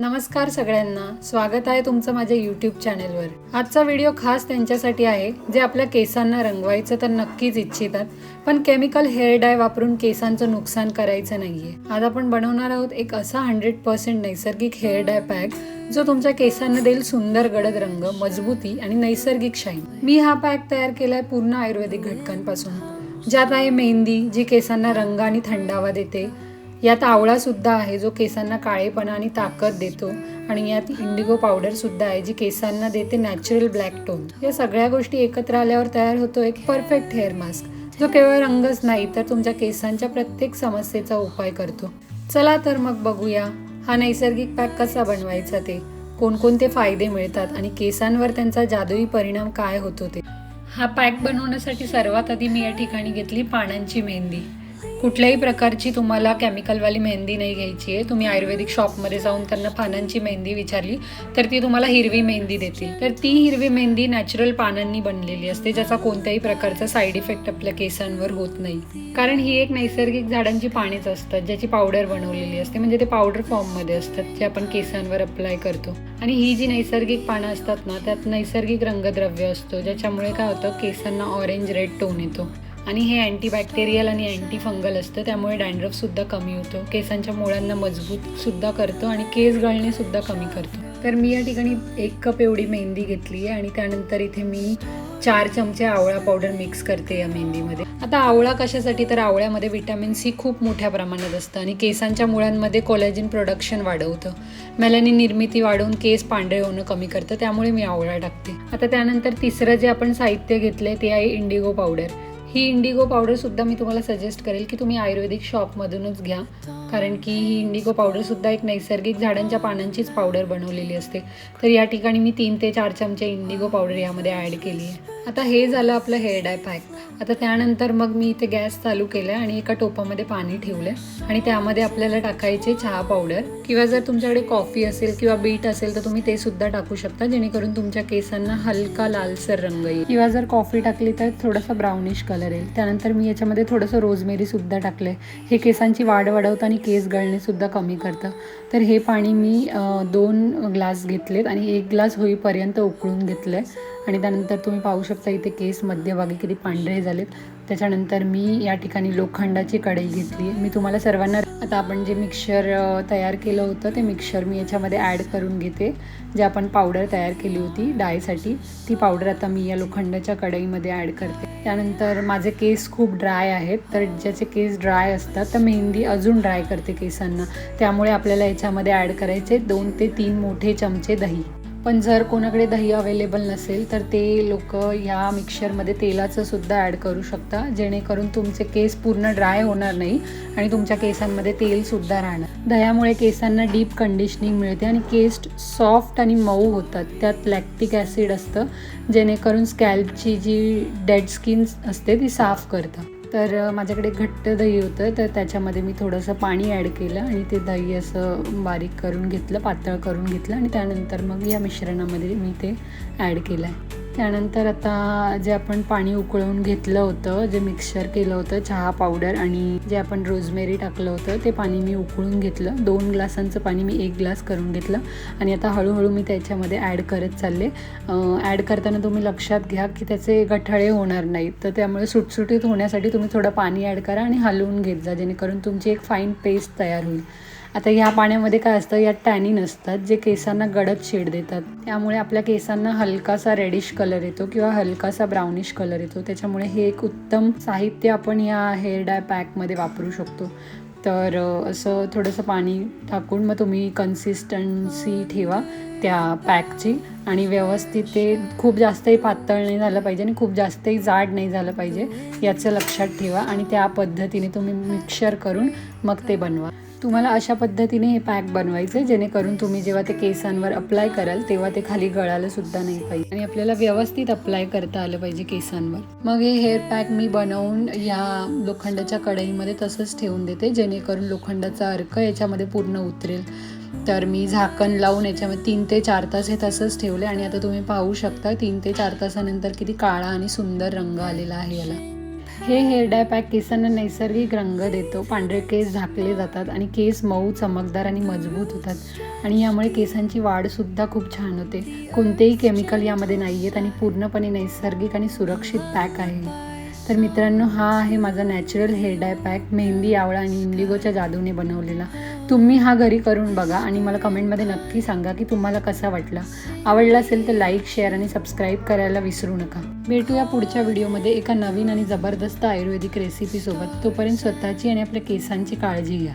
नमस्कार सगळ्यांना. स्वागत आहे तुमचं माझ्या यूट्यूब चॅनेलवर आजचा व्हिडिओ खास त्यांच्यासाठी आहे जे आपल्या केसांना रंगवायचं तर नक्कीच इच्छितात पण केमिकल हेअर डाय वापरून केसांचं नुकसान करायचं नाहीये. आज आपण बनवणार आहोत एक असा हंड्रेड पर्सेंट नैसर्गिक हेअर डाय पॅक जो तुमच्या केसांना देईल सुंदर गडद रंग मजबूती आणि नैसर्गिक शाईन मी हा पॅक तयार केलाय पूर्ण आयुर्वेदिक घटकांपासून. ज्यात आहे मेहंदी जी केसांना रंग आणि थंडावा देते यात आवळा सुद्धा आहे जो केसांना काळेपणा आणि ताकद देतो. आणि यात इंडिगो पावडर सुद्धा आहे जी केसांना देते नॅचरल ब्लॅक टोन या सगळ्या गोष्टी एकत्र आल्यावर तयार होतो एक परफेक्ट हेअर मास्क जो केवळ रंगच नाही तर तुमच्या केसांच्या प्रत्येक समस्येचा उपाय करतो. चला तर मग बघूया हा नैसर्गिक पॅक कसा बनवायचा ते? कोणकोणते फायदे मिळतात आणि केसांवर त्यांचा जादुई परिणाम काय होतो ते? हा पॅक बनवण्यासाठी सर्वात आधी मी या ठिकाणी घेतली पानांची मेहंदी. कुठल्याही प्रकारची तुम्हाला केमिकलवाली मेहंदी नाही घ्यायची आहे. तुम्ही आयुर्वेदिक शॉपमध्ये जाऊन त्यांना पानांची मेहंदी विचारली तर ती तुम्हाला हिरवी मेहंदी देतील. तर ती हिरवी मेहंदी नॅचरल पानांनी बनलेली असते ज्याचा कोणत्याही प्रकारचा साईड इफेक्ट आपल्या केसांवर होत नाही. कारण ही एक नैसर्गिक झाडांची पानेच असतात ज्याची पावडर बनवलेली असते. म्हणजे ते पावडर फॉर्ममध्ये असतात जे आपण केसांवर अप्लाय करतो. आणि ही जी नैसर्गिक पानं असतात ना त्यात नैसर्गिक रंगद्रव्य असतो ज्याच्यामुळे काय होतं केसांना ऑरेंज रेड टोन येतो. आणि हे अँटीबॅक्टेरियल आणि अँटी फंगल असतं त्यामुळे डँड्रफसुद्धा सुद्धा कमी होतो. केसांच्या मुळांना मजबूत सुद्धा करतो आणि केस गळणे सुद्धा कमी करतो. तर मी या ठिकाणी एक कप एवढी मेहंदी घेतली आहे आणि त्यानंतर इथे मी चार चमचे आवळा पावडर मिक्स करते या मेहंदीमध्ये. आता आवळा कशासाठी? तर आवळ्यामध्ये विटॅमिन सी खूप मोठ्या प्रमाणात असतं आणि केसांच्या मुळांमध्ये कोलॅजिन प्रोडक्शन वाढवतं. मेलानी निर्मिती वाढवून केस पांढरे होणं कमी करतं त्यामुळे मी आवळा टाकते. आता त्यानंतर तिसरं जे आपण साहित्य घेतलंय ते आहे इंडिगो पावडर ही इंडिगो पावडरसुद्धा मी तुम्हाला सजेस्ट करेल की तुम्ही आयुर्वेदिक शॉपमधूनच घ्या. कारण की ही इंडिगो पावडरसुद्धा एक नैसर्गिक झाडांच्या पानांचीच पावडर बनवलेली असते. तर या ठिकाणी मी तीन ते चार चमचे इंडिगो पावडर यामध्ये ॲड केली आहे. आता हे झालं आपलं हेअर डाय पॅक आता त्यानंतर मग मी इथे गॅस चालू केला आणि एका टोपामध्ये पाणी ठेवलं आणि त्यामध्ये आपल्याला टाकायचे चहा पावडर किंवा जर तुमच्याकडे कॉफी असेल किंवा बीट असेल तर तुम्ही ते सुद्धा टाकू शकता जेणेकरून तुमच्या केसांना हलका लालसर रंग येईल. किंवा जर कॉफी टाकली तर थोडासा ब्राउनिश कलर येईल. त्यानंतर मी याच्यामध्ये थोडंसं रोजमेरी सुद्धा टाकलंय. हे केसांची वाढ वाढवतं आणि केस गळणे सुद्धा कमी करतं. तर हे पाणी मी दोन ग्लास घेतलेत आणि एक ग्लास होईपर्यंत उकळून घेतलं आहे आणि त्यानंतर तुम्ही पाहू शकता इथे केस मध्यभागी किती पांढरे झालेत. त्याच्यानंतर मी या ठिकाणी लोखंडाची कढई घेतली. मी तुम्हाला सर्वांना आता आपण जे मिक्सर तयार केलं होतं ते मिक्सर मी याच्यामध्ये ॲड करून घेते. जे आपण पावडर तयार केली होती डायसाठी ती पावडर आता मी या लोखंडाच्या कढईमध्ये ॲड करते. त्यानंतर माझे केस खूप ड्राय आहेत. तर ज्याचे केस ड्राय असतात तर मेहंदी अजून ड्राय करते केसांना. त्यामुळे आपल्याला याच्यामध्ये ॲड करायचे दोन ते तीन मोठे चमचे दही. पण जर कोणाकडे दही अवेलेबल नसेल तर ते लोक ह्या मिक्सरमध्ये तेलाचं सुद्धा ॲड करू शकता जेणेकरून तुमचे केस पूर्ण ड्राय होणार नाही आणि तुमच्या केसांमध्ये तेलसुद्धा राहणार. दह्यामुळे केसांना डीप कंडिशनिंग मिळते आणि केस सॉफ्ट आणि मऊ होतात. त्यात लॅक्टिक ॲसिड असतं जेणेकरून स्कॅल्पची जी डेड स्किन असते ती साफ करतं. तर माझ्याकडे घट्ट दही होतं तर त्याच्यामध्ये मी थोडंसं पाणी ॲड केलं आणि ते दही असं बारीक करून घेतलं पातळ करून घेतलं आणि त्यानंतर मग या मिश्रणामध्ये मी ते ॲड केलं. आहे त्यानंतर आता जे आपण पाणी उकळवून घेतलं होतं जे मिक्सर केलं होतं चहा पावडर आणि जे आपण रोजमेरी टाकलं होतं ते पाणी मी उकळून घेतलं. दोन ग्लासांचं पाणी मी एक ग्लास करून घेतलं आणि आता हळूहळू मी त्याच्यामध्ये ॲड करत चालले. ॲड करताना तुम्ही लक्षात घ्या की त्याचे गठळे होणार नाहीत. तर त्यामुळे सुटसुटीत होण्यासाठी तुम्ही थोडं पाणी ॲड करा आणि हलवून घेत जा जेणेकरून तुमची एक फाईन पेस्ट तयार होईल. आता ह्या पाण्यामध्ये काय असतं यात टॅनिन असतात जे केसांना गडद शेड देतात. त्यामुळे आपल्या केसांना हलकासा रेडिश कलर येतो किंवा हलकासा ब्राउनिश कलर येतो. त्याच्यामुळे हे एक उत्तम साहित्य आपण या हेअर डाय पॅकमध्ये वापरू शकतो. तर असं थोडंसं पाणी टाकून मग तुम्ही कन्सिस्टन्सी ठेवा त्या पॅकची आणि व्यवस्थित ते खूप जास्तही पातळ नाही झालं पाहिजे आणि खूप जास्तही जाड नाही झालं पाहिजे. याचं लक्षात ठेवा आणि त्या पद्धतीने तुम्ही मिक्सर करून मग ते बनवा. तुम्हाला अशा पद्धतीने हे पॅक बनवायचे जेणेकरून तुम्ही जेव्हा ते केसांवर अप्लाय कराल तेव्हा ते खाली गळायला सुद्धा नाही पाहिजे. आणि आपल्याला व्यवस्थित अप्लाय करता आलं पाहिजे केसांवर. मग हे हेअर पॅक मी बनवून या लोखंडाच्या कढईमध्ये तसंच ठेवून देते जेणेकरून लोखंडाचा अर्क याच्यामध्ये पूर्ण उतरेल. तर मी झाकण लावून याच्यामध्ये तीन ते चार तास हे तसंच ठेवले आणि आता तुम्ही पाहू शकता तीन ते चार तासानंतर किती काळा आणि सुंदर रंग आलेला आहे याला. हे हेअर डाय पॅक केसांना नैसर्गिक रंग देतो. पांढरे केस झाकले जातात आणि केस मऊ चमकदार आणि मजबूत होतात. आणि यामुळे केसांची वाढसुद्धा खूप छान होते. कोणतेही केमिकल यामध्ये नाही आहेत आणि पूर्णपणे नैसर्गिक आणि सुरक्षित पॅक आहे. तर मित्रांनो हा आहे माझा natural hair dye pack mehndi आवळा आणि इंडिगोच्या जादूने बनवलेला. तुम्ही हा घरी करून बघा आणि मला कमेंटमध्ये नक्की सांगा की तुम्हाला कसा वाटला. आवडला असेल तर लाईक शेअर आणि सबस्क्राईब करायला विसरू नका. भेटूया पुढच्या व्हिडिओमध्ये एका नवीन आणि जबरदस्त आयुर्वेदिक रेसिपीसोबत तोपर्यंत स्वतःची आणि आपल्या केसांची काळजी घ्या.